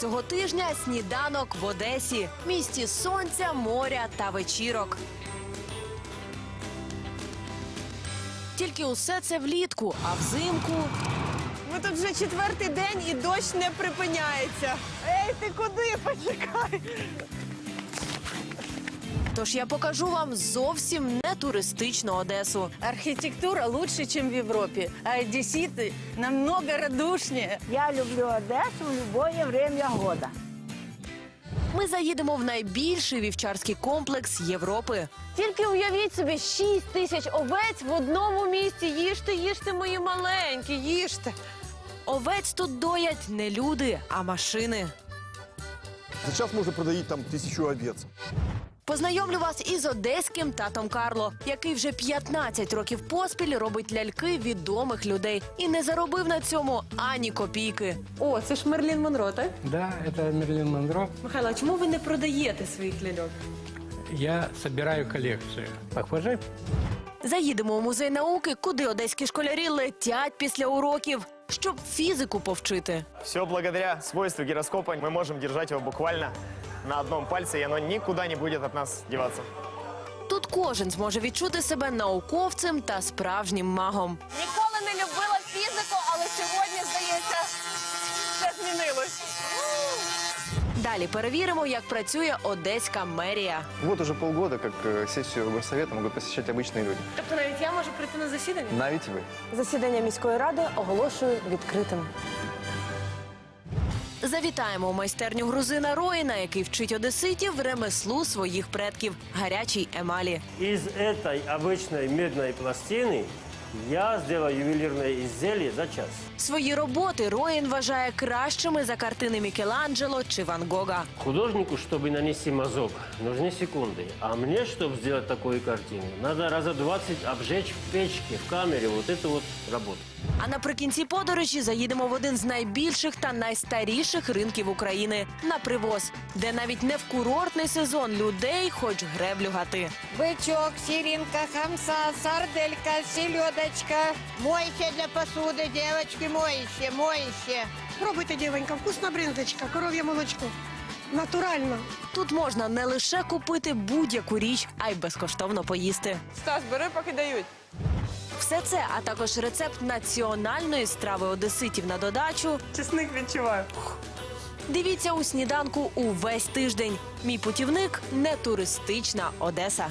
цього тижня сніданок в Одесі, місті сонця, моря та вечірок. Тільки усе це влітку, а взимку Ми тут вже четвертий день і дощ не припиняється. Ей, ти куди? Почекай. Тож я покажу вам зовсім не туристичну Одесу. Архитектура лучше, чем в Европе, а одесситы намного радушнее. Я люблю Одессу в любое время года. Ми заїдемо в найбільший вівчарський комплекс Європи. Тільки уявіть собі, 6 тисяч овець в одному місці. Їжте, їжте, мої маленькі, їжте. Овець тут доять не люди, а машини. Сейчас можно продавить там тысячу овец. Познайомлю вас із одеським татом Карло, який вже 15 років поспіль робить ляльки відомих людей і не заробив на цьому ані копійки. О, це ж Мерлін Монро, так? Да, это Мерлин Монро. Михайло, а чому ви не продаєте своїх ляльок? Я собираю коллекцию. Похоже? Заїдемо у музей науки, куди одеські школярі летять після уроків, щоб фізику повчити. Все благодаря свойству гироскопа мы можем держать его буквально на одном пальце, и оно никуда не будет от нас деваться. Тут кожен зможе відчути себе науковцем та справжнім магом. Ніколи не любила фізику, але сьогодні, здається, все змінилось. Далі перевіримо, як працює одеська мерія. Вот уже полгода, как э, сессию горсовета могут посещать обычные люди. Тобто навіть я можу прийти на засідання? Навіть ви. Засідання міської ради оголошую відкритим. Завітаємо у майстерню грузина Роїна, який вчить одеситів ремеслу своїх предків гарячій емалі. Из этой обычной медной пластины я сделаю ювелирное изделие за час. Свої роботи Роїн вважає кращими за картини Мікеланджело чи Ван Гога. Художнику, чтобы нанести мазок, нужны секунды. А мне, чтобы сделать такую картину, надо раза 20 обжечь в печке, в камере вот эту вот работу. А наприкінці подорожі заїдемо в один з найбільших та найстаріших ринків України на привоз, де навіть не в курортний сезон людей хоч греблю гати. Бычок, сиринка, хамса, сарделька, селедочка. Моющее для посуды, девочки, моющее, моющее. Пробуйте, дівонька, вкусна бринзочка, коров'є молочко. Натурально. Тут можна не лише купити будь-яку річ, а й безкоштовно поїсти. Стас, бери, поки дають. Все це, а також рецепт національної страви одеситів на додачу. Чесник відчуваю. Дивіться у сніданку увесь тиждень. Мій путівник не туристична Одеса.